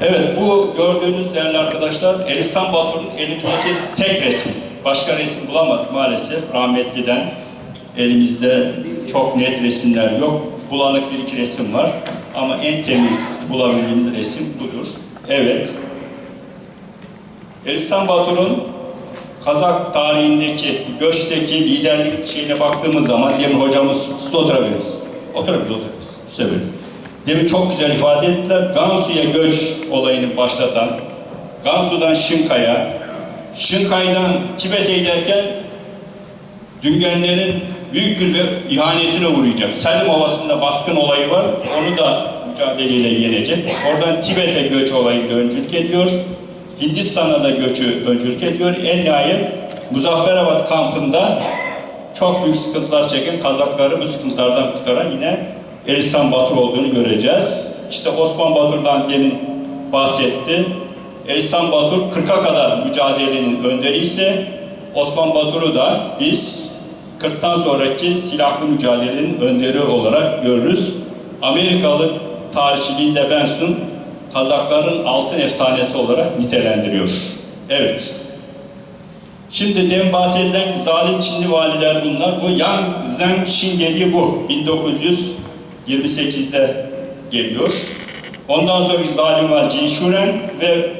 Evet, bu gördüğünüz değerli arkadaşlar, Elisan Batur'un elimizdeki tek resim. Başka resim bulamadık maalesef. Rahmetliden elimizde çok net resimler yok. Bulanık bir iki resim var. Ama en temiz bulabildiğimiz resim budur. Evet. Elisan Batur'un Kazak tarihindeki, göçteki liderlik şeyine baktığımız zaman, demin hocamız, siz oturabiliriz. Oturabiliriz, oturabiliriz. Söyleriz. Demin çok güzel ifade ettiler. Gansu'ya göç olayını başlatan, Gansu'dan Şinkay'a, Şinkay'dan Tibet'e giderken Düngenlerin büyük bir ihanetine uğrayacak. Selim Ovası'nda baskın olayı var. Onu da mücadeleyle yenecek. Oradan Tibet'e göç olayını öncülük ediyor. Hindistan'a da göçü öncülük ediyor. En nihayet Muzafferabad kampında çok büyük sıkıntılar çeken Kazakları bu sıkıntılardan kurtaran yine Elisan Batur olduğunu göreceğiz. İşte Osman Batur'dan demin bahsetti. Elisan Batur 40'a kadar mücadelenin önderi ise Osman Batur'u da biz 40'tan sonraki silahlı mücadelenin önderi olarak görürüz. Amerikalı tarihçi Linda Benson Kazakların altın efsanesi olarak nitelendiriyor. Evet. Şimdi demin bahsedilen zalim Çinli valiler bunlar. Bu Yang Zhengxin dediği bu. 1928'de geliyor. Ondan sonra zalim var Jin Shuren ve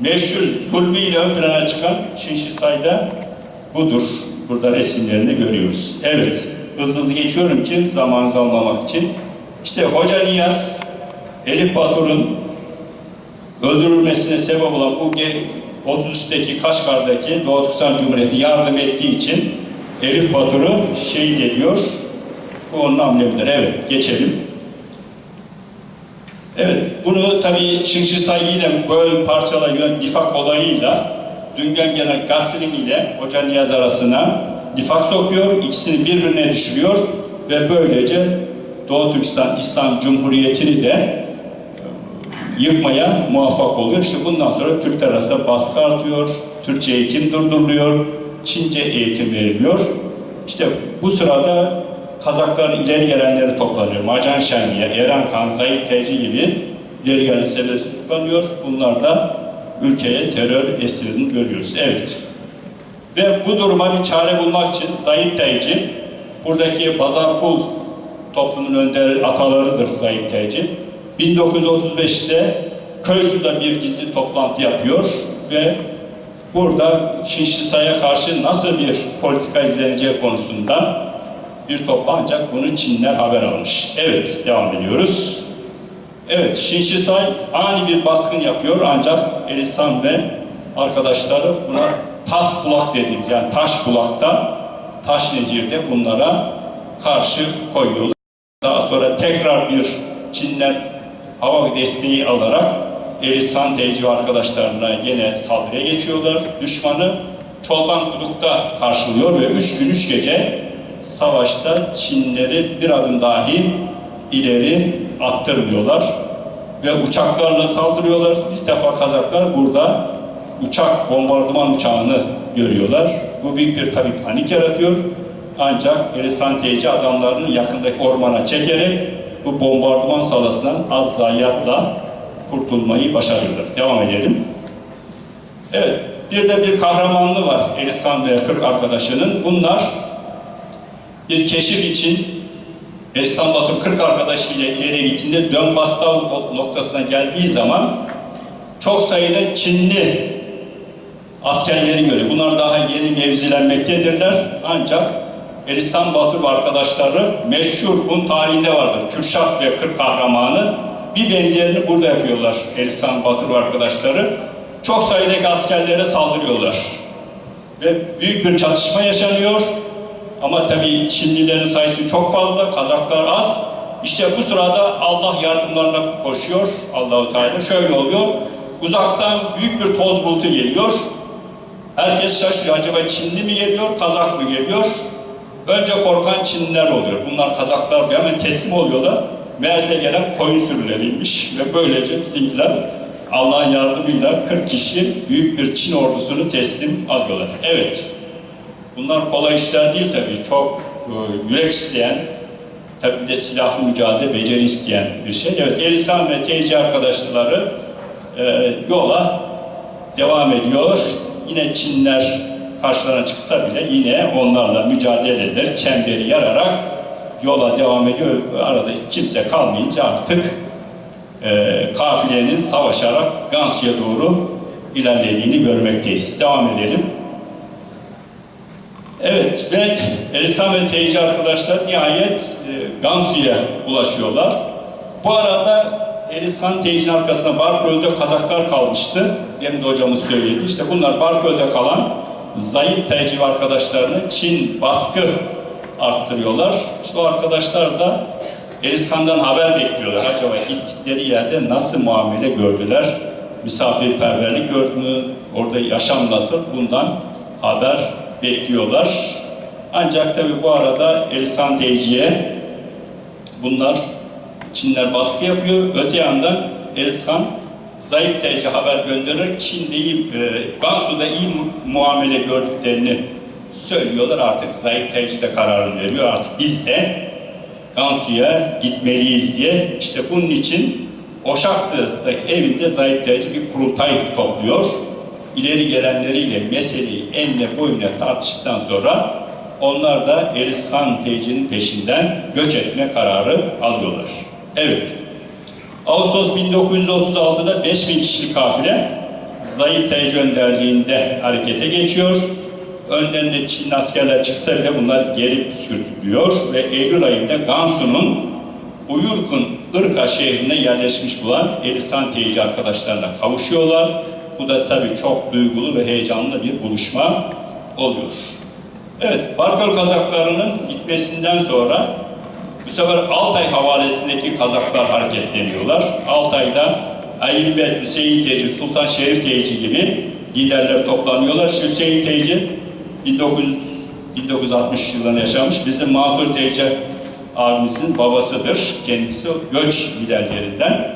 meşhur zulmüyle ön plana çıkan Şinşisay'da budur. Burada resimlerini görüyoruz. Evet, hızlı hızlı geçiyorum ki zaman almamak için. İşte Hoca Niyaz, Elif Batur'un öldürülmesine sebep olan bu 33'teki Kaşgar'daki Doğu Türkistan Cumhuriyeti'ne yardım ettiği için Elif Batur'u şehit ediyor. Bu onun amblemidir. Evet, geçelim. Evet, bunu tabii Şinşisay yine böl parçala yön nifak olayıyla Düngen Genel Gasrin ile Hoca Niyaz arasına nifak sokuyor, ikisini birbirine düşürüyor ve böylece Doğu Türkistan İslam Cumhuriyeti'ni de yıkmaya muvaffak oluyor. İşte bundan sonra Türkler arasında baskı artıyor, Türkçe eğitim durduruluyor, Çince eğitim veriliyor. İşte bu sırada Kazakların ileri gelenleri toplanıyor. Macan Şenli'ye, Eren Kan, Zahit Teci gibi ileri gelen seviyesi toplanıyor. Bunlar da ülkeye terör esirini görüyoruz. Evet. Ve bu duruma bir çare bulmak için Zahit Teci, buradaki Bazarkul toplumun önder atalarıdır Zahit Teci. 1935'te Köysu'da bir gizli toplantı yapıyor ve burada Şinşisay'a karşı nasıl bir politika izleneceği konusunda bir topla ancak bunu Çinler haber almış. Evet, devam ediyoruz. Evet, Şinşisay ani bir baskın yapıyor ancak Elistan ve arkadaşları buna tas bulak dediğimiz yani taş bulakta, taş necirde bunlara karşı koyuyorlar. Daha sonra tekrar bir Çinler hava desteği alarak Elistan tecrübe arkadaşlarına gene saldırıya geçiyorlar. Düşmanı Çolban Kuduk'ta karşılıyor ve üç gün üç gece savaşta Çinleri bir adım dahi ileri attırmıyorlar ve uçaklarla saldırıyorlar. İlk defa Kazaklar burada uçak, bombardıman uçağını görüyorlar. Bu büyük bir tabii panik yaratıyor. Ancak Erisan Teyci adamlarını yakındaki ormana çekerek bu bombardıman salasından az zayiatla kurtulmayı başarıyorlar. Devam edelim. Evet, bir de bir kahramanlığı var Erisan ve 40 arkadaşının. Bunlar bir keşif için Eristan Batur 40 arkadaşıyla ileriye gittiğinde Dönbastav noktasına geldiği zaman çok sayıda Çinli askerleri görüyor. Bunlar daha yeni mevzilenmektedirler. Ancak Eristan Batur ve arkadaşları meşhur bunun tarihinde vardır. Kürşat ve 40 kahramanı bir benzerini burada yapıyorlar Eristan Batur ve arkadaşları. Çok sayıdaki askerlere saldırıyorlar. Ve büyük bir çatışma yaşanıyor. Ama tabii Çinlilerin sayısı çok fazla, Kazaklar az. İşte bu sırada Allah yardımlarına koşuyor Allahu Teala. Şöyle oluyor. Uzaktan büyük bir toz bulutu geliyor. Herkes şaşırıyor. Acaba Çinli mi geliyor, Kazak mı geliyor? Önce korkan Çinliler oluyor. Bunlar Kazaklar diyor. Hemen teslim oluyorlar. Meğerse gelen koyun sürüleriymiş. Ve böylece bizimkiler Allah'ın yardımıyla 40 kişi büyük bir Çin ordusunu teslim alıyorlar. Evet. Bunlar kolay işler değil tabii. Çok e, yürek isteyen, Tabii de silahlı mücadele beceri isteyen bir şey. Evet, Elisan ve TC arkadaşları e, yola devam ediyor. Yine Çinler karşılarına çıksa bile yine onlarla mücadele eder. Çemberi yararak yola devam ediyor. Arada kimse kalmayınca artık e, kafilenin savaşarak Gansu'ya doğru ilerlediğini görmekteyiz. Devam edelim. Evet ve Elistan ve Teyci arkadaşlar nihayet e, Gansu'ya ulaşıyorlar. Bu arada Elistan Teyci'nin arkasında Barköl'de Kazaklar kalmıştı. Demin de hocamız söyledi. İşte bunlar Barköl'de kalan zayıf Teyci arkadaşlarını Çin baskı arttırıyorlar. İşte o arkadaşlar da Elistan'dan haber bekliyorlar. Acaba gittikleri yerde nasıl muamele gördüler? Misafirperverlik gördü mü? Orada yaşam nasıl? Bundan haber bekliyorlar. Ancak tabi bu arada Elisan Teyci'ye bunlar Çinler baskı yapıyor. Öte yandan Elisan zayıf Teyci haber gönderir. Çin'de iyi, e, Gansu'da iyi mu- muamele gördüklerini söylüyorlar. Artık zayıf Teyci de kararını veriyor. Artık biz de Gansu'ya gitmeliyiz diye. İşte bunun için Oşaklı'daki evinde Zahid Teyci bir kurultay topluyor. İleri gelenleriyle meseleyi enle boyuna tartıştıktan sonra onlar da Erishan Teyci'nin peşinden göç etme kararı alıyorlar. Evet. Ağustos 1936'da 5000 kişilik kafile Zahid Teyci önderliğinde harekete geçiyor. Önlerine Çin askerler çıksa bile bunlar geri püskürtülüyor ve Eylül ayında Gansu'nun Uyurkun Irka şehrine yerleşmiş bulan Elisan Teyci arkadaşlarına kavuşuyorlar. Bu da tabii çok duygulu ve heyecanlı bir buluşma oluyor. Evet, Barköl Kazaklarının gitmesinden sonra bu sefer Altay havalesindeki Kazaklar hareketleniyorlar. Altay'da Ayimbet, Hüseyin Teyci, Sultan Şerif Teyci gibi liderler toplanıyorlar. İşte Hüseyin Teyci 1900, 1960 yılında yaşamış. Bizim Mansur Teyci abimizin babasıdır. Kendisi göç liderlerinden.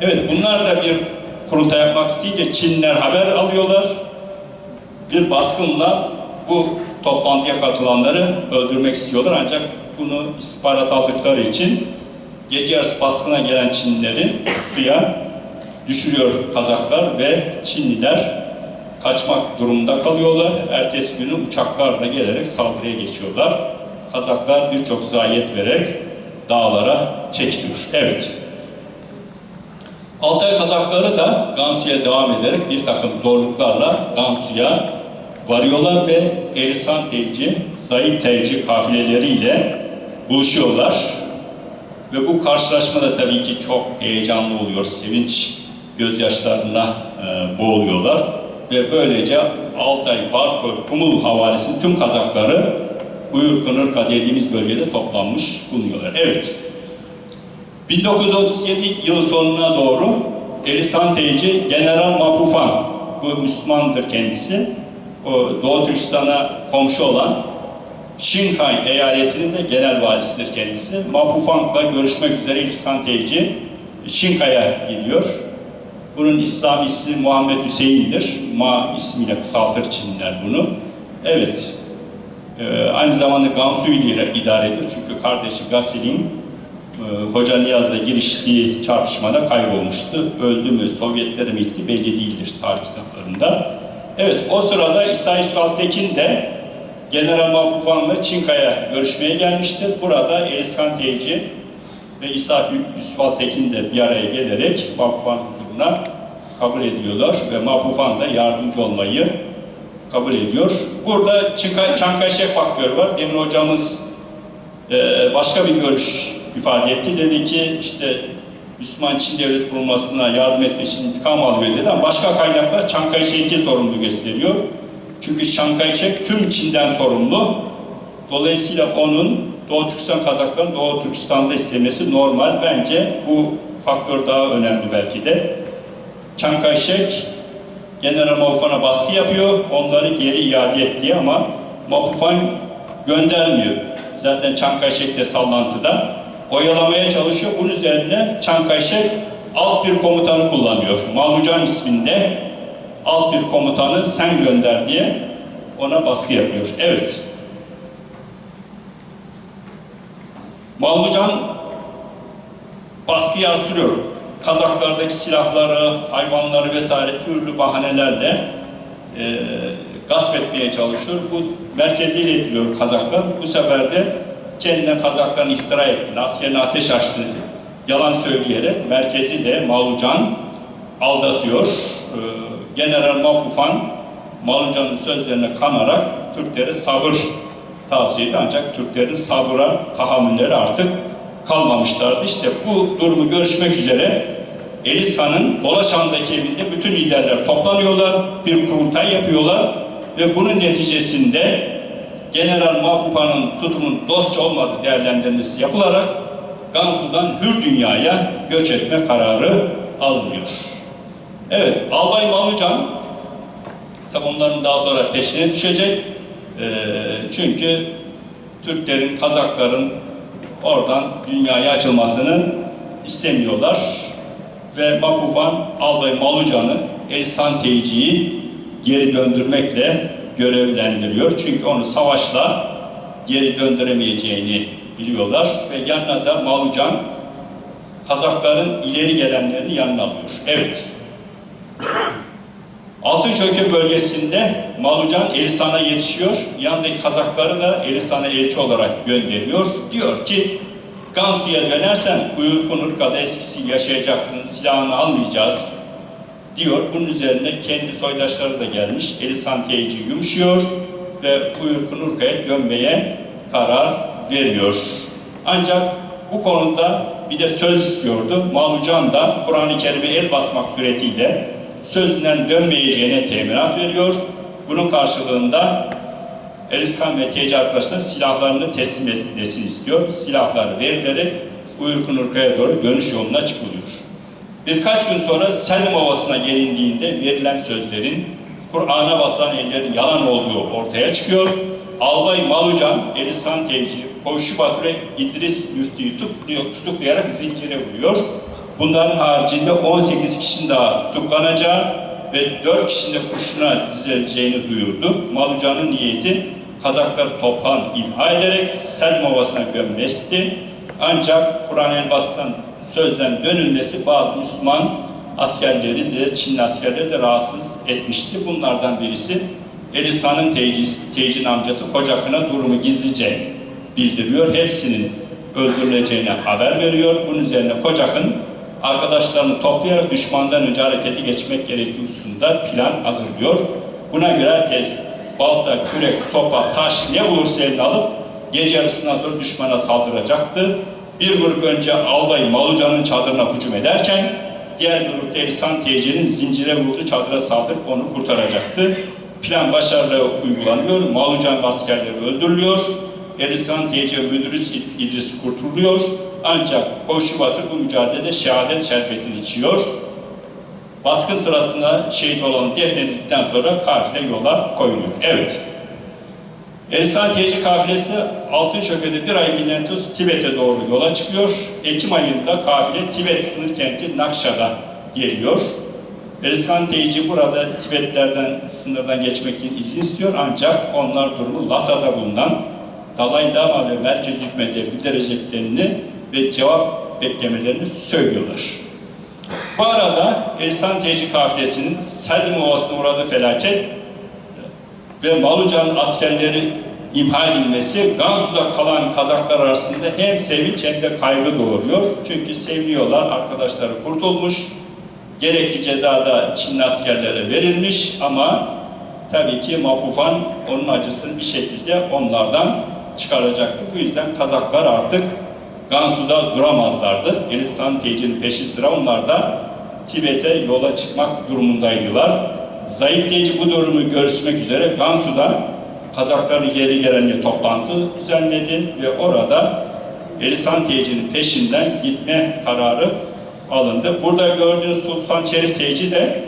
Evet bunlar da bir kurultay yapmak isteyince Çinliler haber alıyorlar. Bir baskınla bu toplantıya katılanları öldürmek istiyorlar ancak bunu istihbarat aldıkları için gece yarısı baskına gelen Çinlileri suya düşürüyor Kazaklar ve Çinliler kaçmak durumunda kalıyorlar. Ertesi günü uçaklarla gelerek saldırıya geçiyorlar. Kazaklar birçok zayiat vererek dağlara çekiliyor. Evet. Altay Kazakları da Gansu'ya devam ederek bir takım zorluklarla Gansu'ya varıyorlar ve Erisan Teyci, Zayıf Teyci kafileleriyle buluşuyorlar. Ve bu karşılaşmada tabii ki çok heyecanlı oluyor. Sevinç gözyaşlarına e, boğuluyorlar. Ve böylece Altay, Barkol, Kumul havalesinin tüm Kazakları Uyur Kınırka dediğimiz bölgede toplanmış bulunuyorlar. Evet. 1937 yıl sonuna doğru Elisan Teyci General Mapufan, bu Müslümandır kendisi. O Doğu Türkistan'a komşu olan Şinghai eyaletinin de genel valisidir kendisi. Mapufan'la görüşmek üzere Elisan Teyci Şinghai'ye gidiyor. Bunun İslam ismi Muhammed Hüseyin'dir. Ma ismiyle kısaltır Çinliler bunu. Evet, ee, aynı zamanda Gansu'yu idare ediyor. Çünkü kardeşi Gasil'in Hoca Niyaz'la giriştiği çarpışmada kaybolmuştu. Öldü mü, Sovyetlere mi gitti belli değildir tarih kitaplarında. Evet, o sırada İsa Yusuf Altekin de General Mahbuban'la Çinkaya görüşmeye gelmiştir. Burada Eliskan Teyci ve İsa Yusuf Altekin de bir araya gelerek Mahbuban huzuruna kabul ediyorlar ve Mahbuban da yardımcı olmayı kabul ediyor. Burada Çankay, Çankayşek faktörü var. Demin hocamız e, başka bir görüş ifade etti. Dedi ki işte Müslüman Çin devlet kurulmasına yardım etmek için intikam alıyor dedi ama başka kaynaklar Çankayşek'i sorumlu gösteriyor. Çünkü Çankayşek tüm Çin'den sorumlu. Dolayısıyla onun Doğu Türkistan Kazakların Doğu Türkistan'da istemesi normal. Bence bu faktör daha önemli belki de. Çankayşek General Mapufan'a baskı yapıyor, onları geri iade et diye ama Mapufan göndermiyor. Zaten Çankayşek de sallantıda. Oyalamaya çalışıyor. Bunun üzerine Çankayşek alt bir komutanı kullanıyor. Malucan isminde alt bir komutanı sen gönder diye ona baskı yapıyor. Evet. Mavlucan baskıyı arttırıyor. Kazaklardaki silahları, hayvanları vesaire türlü bahanelerle e, gasp etmeye çalışıyor. Bu merkeziyle ediliyor Kazaklar. Bu sefer de kendine Kazakların iftira ettiğini, askerine ateş açtığını yalan söyleyerek merkeziyle Mavlucan aldatıyor. Ee, General Mapufan Malucan'ın sözlerine kanarak Türklere sabır tavsiye ediyor. Ancak Türklerin sabıra tahammülleri artık kalmamışlardı. İşte bu durumu görüşmek üzere Elisa'nın Dolaşan'daki evinde bütün liderler toplanıyorlar, bir kurultay yapıyorlar ve bunun neticesinde General Mahbuba'nın tutumunun dostça olmadığı değerlendirmesi yapılarak Gansu'dan hür dünyaya göç etme kararı alınıyor. Evet, Albay Malucan tabi onların daha sonra peşine düşecek. Ee, çünkü Türklerin, Kazakların oradan dünyaya açılmasını istemiyorlar. Ve Makufan Albay Malucan'ı Elsan Teyci'yi geri döndürmekle görevlendiriyor. Çünkü onu savaşla geri döndüremeyeceğini biliyorlar ve yanına da Malucan Kazakların ileri gelenlerini yanına alıyor. Evet. Altınçöke bölgesinde Malucan Elisan'a yetişiyor. Yanındaki Kazakları da Elisan'a elçi olarak gönderiyor. Diyor ki Gansu'ya dönersen Uyurkun Urka'da eskisi yaşayacaksın, silahını almayacağız diyor. Bunun üzerine kendi soydaşları da gelmiş. Elisan teyci yumuşuyor ve Uyurkun Urka'ya dönmeye karar veriyor. Ancak bu konuda bir de söz istiyordu. Malucan da Kur'an-ı Kerim'e el basmak suretiyle sözünden dönmeyeceğine teminat veriyor. Bunun karşılığında Eliskan ve Teyci arkadaşlar silahlarını teslim etmesini istiyor. Silahları verilerek Uyurkun Urka'ya doğru dönüş yoluna çıkılıyor. Birkaç gün sonra Selim Ovası'na gelindiğinde verilen sözlerin Kur'an'a basılan ellerin yalan olduğu ortaya çıkıyor. Albay Malucan, Elisan Teyci, Koğuşu Batur'e İdris Müftü'yü tutuklayarak zincire vuruyor. Bunların haricinde 18 kişinin daha tutuklanacağı ve 4 kişinin de kurşuna dizileceğini duyurdu. Malucan'ın niyeti Kazakları toplan imha ederek Selim Ovası'na gömmekti. Ancak Kur'an elbasından sözden dönülmesi bazı Müslüman askerleri de Çinli askerleri de rahatsız etmişti. Bunlardan birisi Elisa'nın teycin amcası Kocakın'a durumu gizlice bildiriyor. Hepsinin öldürüleceğine haber veriyor. Bunun üzerine Kocakın arkadaşlarını toplayarak düşmandan önce harekete geçmek gerektiği hususunda plan hazırlıyor. Buna göre herkes balta, kürek, sopa, taş ne bulursa eline alıp gece yarısından sonra düşmana saldıracaktı. Bir grup önce Albay Malucan'ın çadırına hücum ederken diğer grup da Elisan Teyce'nin zincire vurduğu çadıra saldırıp onu kurtaracaktı. Plan başarılı uygulanıyor. Malucan askerleri öldürülüyor. Elisan Teyce müdürüs İdris kurtuluyor. Ancak Koşu Batır bu mücadelede şehadet şerbetini içiyor. Baskın sırasında şehit olanı defnedildikten sonra kafile yola koyuluyor. Evet. Elisan Teyci kafilesi Altınşöke'de bir ay Milentus Tibet'e doğru yola çıkıyor. Ekim ayında kafile Tibet sınır kenti Nakşa'da geliyor. Elisan Teyci burada Tibetlerden sınırdan geçmek için izin istiyor ancak onlar durumu Lasa'da bulunan Dalai Lama ve merkez hükümete bildireceklerini ve cevap beklemelerini söylüyorlar. Bu arada Elisan Teyci kafilesinin Selim Ovası'na uğradığı felaket ve Malucan askerleri imha edilmesi Gansu'da kalan Kazaklar arasında hem sevinç hem de kaygı doğuruyor. Çünkü seviniyorlar, arkadaşları kurtulmuş. Gerekli cezada Çinli askerlere verilmiş ama tabii ki Mapufan onun acısını bir şekilde onlardan çıkaracaktı. Bu yüzden Kazaklar artık Gansu'da duramazlardı. Elistan Teyci'nin peşi sıra onlar da Tibet'e yola çıkmak durumundaydılar. Zayıf Teyci bu durumu görüşmek üzere Gansu'da Kazakların ileri gelenle toplantı düzenledi ve orada Elistan Teyci'nin peşinden gitme kararı alındı. Burada gördüğünüz Sultan Şerif Teyci de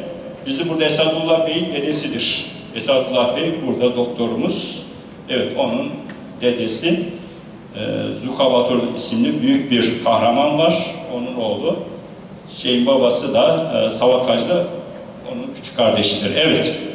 bizi burada Esadullah Bey'in dedesidir. Esadullah Bey burada doktorumuz. Evet onun dedesi e, Zukabatur isimli büyük bir kahraman var. Onun oğlu. Şeyin babası da e, Savatkacı da onun küçük kardeşidir. Evet.